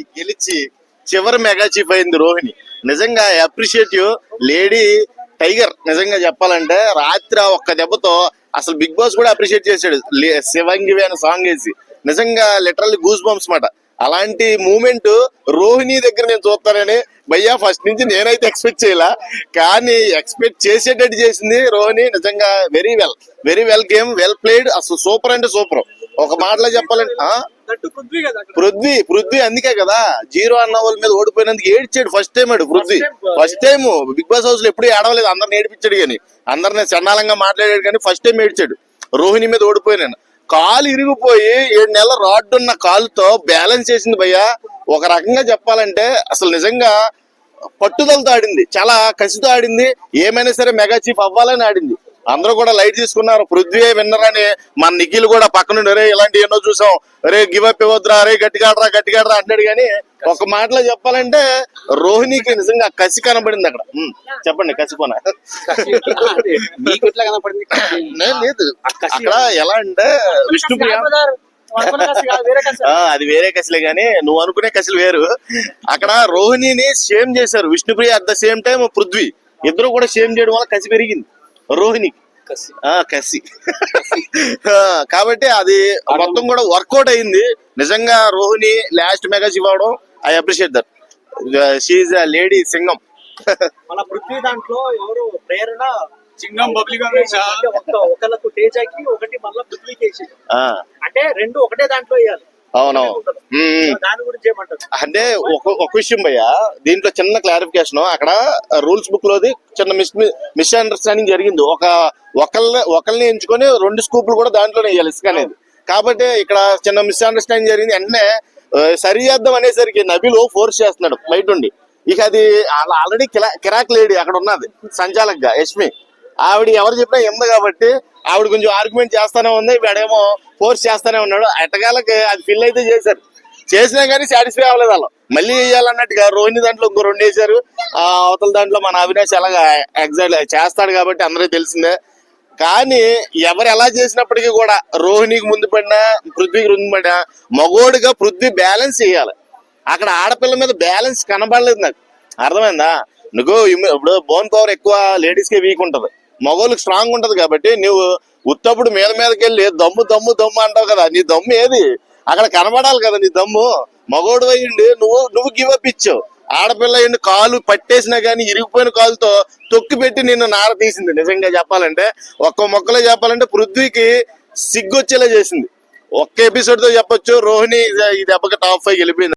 గెలిచి చివరి mega chief అయింది రోహిణి. నిజంగా అప్రిషియేట్ యూ లేడీ టైగర్ నిజంగా చెప్పాలంటే రాత్రి ఆ ఒక్క దెబ్బతో అసలు బిగ్ బాస్ కూడా అప్రిషియేట్ చేశాడు. లే- శివంగివి అనే సాంగ్ వేసి. నిజంగా లిటరల్లీ గూస్ బంప్స్ మాట. అలాంటి మూమెంట్ రోహిణి దగ్గర నేను చూస్తానని భయ్యా ఫస్ట్ నుంచి నేనైతే ఎక్స్పెక్ట్ చేయలా. కానీ ఎక్స్పెక్ట్ చేసేటట్టు చేసింది రోహిణి. నిజంగా very well very well game well played అసలు సూపర్ అంటే సూపర్ ఒక మాటలో చెప్పాలంటే పృథ్వీ. పృథ్వీ అందుకే కదా. జీరో అన్న వాళ్ళ మీద ఓడిపోయినందుకు ఏడ్చాడు ఫస్ట్ టైం ఆడు Prithvi. First time Bigg Boss హౌస్లో ఎప్పుడు ఏడవలేదు అందరిని ఏడిపించాడు కానీ. అందరిని చండాలంగా మాట్లాడాడు కానీ ఫస్ట్ టైం ఏడ్చాడు. రోహిణి మీద ఓడిపోయినాను కాలు ఇరిగిపోయి ఏడు నెలల రాడ్ ఉన్న కాలుతో బ్యాలెన్స్ చేసింది భయ్యా. ఒక రకంగా చెప్పాలంటే అసలు నిజంగా పట్టుదలతో ఆడింది. చాలా కసితో ఆడింది. ఏమైనా సరే మెగా చీఫ్ అవ్వాలని ఆడింది. అందరూ కూడా లైట్ తీసుకున్నారు. పృథ్వీ విన్నర్ అని మన నిఖిల్ కూడా పక్కనుండి రే ఇలాంటి ఎన్నో చూసాం. రే గివ్ అప్ ఇవ్వద్దురా. రే గట్టిగా ఆడరా గట్టిగా ఆడరా అంటాడు కానీ ఒక మాటలో చెప్పాలంటే రోహిణికి నిజంగా కసి కనబడింది అక్కడ. చెప్పండి కనపడింది లేదు అక్కడ ఎలా అంటే విష్ణుప్రియ. కసి కసి. ఆ, అది వేరే కసిలే గానీ నువ్వు అనుకునే కసిలు వేరు. అక్కడ రోహిణిని సేమ్ చేశారు. Vishnupriya at the same time Prithvi. ఇద్దరు కూడా సేమ్ చేయడం వల్ల కసి పెరిగింది. రోహిణికి కసి. ఆ కసి. ఆ, కాబట్టి అది మొత్తం కూడా వర్కౌట్ అయింది. నిజంగా రోహిణి లాస్ట్ మెగా ఇవ్వడం I appreciate that she lady Singham. మన పృథ్వీ దాంట్లో ఎవరు? ప్రేరణ? చింగం పబ్లిక్ అంటే ఒక ఒకళ్ళకు తేజకి ఒకటి మళ్ళీ పృథ్వీకి అంటే రెండు ఒకటే దాంట్లో వేయాలి. ఏమంటారు? అంటే ఒక ఒక విషయం భయ్య దీంట్లో చిన్న క్లారిఫికేషన్ అక్కడ రూల్స్ బుక్ లోది చిన్న మిస్ మిస్ అండర్స్టాండింగ్ జరిగింది. ఒక ఒకళ్ళ ఒకళ్ళని ఎంచుకొని రెండు స్కూపులు కూడా దాంట్లోనే వేయాలి ఇసుక అనేది. కాబట్టి ఇక్కడ చిన్న మిస్ అండర్స్టాండింగ్ జరిగింది. వెంటనే సరి చేద్దాం అనేసరికి నబిలు ఫోర్స్ చేస్తున్నాడు బయట ఉండి. ఇక అది ఆల్రెడీ కిరాక్ లేడీ అక్కడ ఉన్నది సంచాలక్గా యష్మి. ఆవిడ ఎవరు చెప్పినా ఎందు కాబట్టి ఆవిడ కొంచెం ఆర్గ్యుమెంట్ చేస్తానే ఉంది వీడేమో ఫోర్స్ చేస్తానే ఉన్నాడు. ఎటకాలకి అది ఫిల్ అయితే చేశారు. చేసినా కానీ సాటిస్ఫై అవ్వలేదు వాళ్ళు. మళ్ళీ వేయాలన్నట్టుగా రోహిణి దాంట్లో ఇంకో రెండు వేశారు. ఆ అవతల దాంట్లో మన అవినాష్ అలాగా ఎగ్జాక్ట్ చేస్తాడు కాబట్టి అందరికీ తెలిసిందే. కానీ ఎవరు ఎలా చేసినప్పటికీ కూడా రోహిణికి ముందు పడినా పృథ్వీకి ముందు పడినా మగోడిగా పృథ్వీ బ్యాలెన్స్ చేయాలి. అక్కడ ఆడపిల్ల మీద బ్యాలెన్స్ కనబడలేదు నాకు. అర్థమైందా? నువ్వు ఇప్పుడు బోన్ పవర్ ఎక్కువ లేడీస్కే వీక్ ఉంటది. మగోళ్ళకి స్ట్రాంగ్ ఉంటది కాబట్టి నువ్వు ఉత్తప్పుడు మీద మీదకి వెళ్ళి దమ్ము దమ్ము దమ్ము అంటావు కదా నీ దమ్ము ఏది? అక్కడ కనబడాలి కదా నీ దమ్ము. మగోడు అయ్యిండి నువ్వు నువ్వు గివప్ ఇచ్చావు. ఆడపిల్ల అయ్యిండి కాలు పట్టేసినా గానీ ఇరిగిపోయిన కాలుతో తొక్కి పెట్టి నిన్ను నార తీసింది. నిజంగా చెప్పాలంటే ఒక్క మొక్కలో చెప్పాలంటే పృథ్వీకి సిగ్గొచ్చేలా చేసింది. ఒక్క ఎపిసోడ్తో చెప్పొచ్చు రోహిణి ఈ దెబ్బకి టాప్ ఫైవ్ వెళ్ళిపోయింది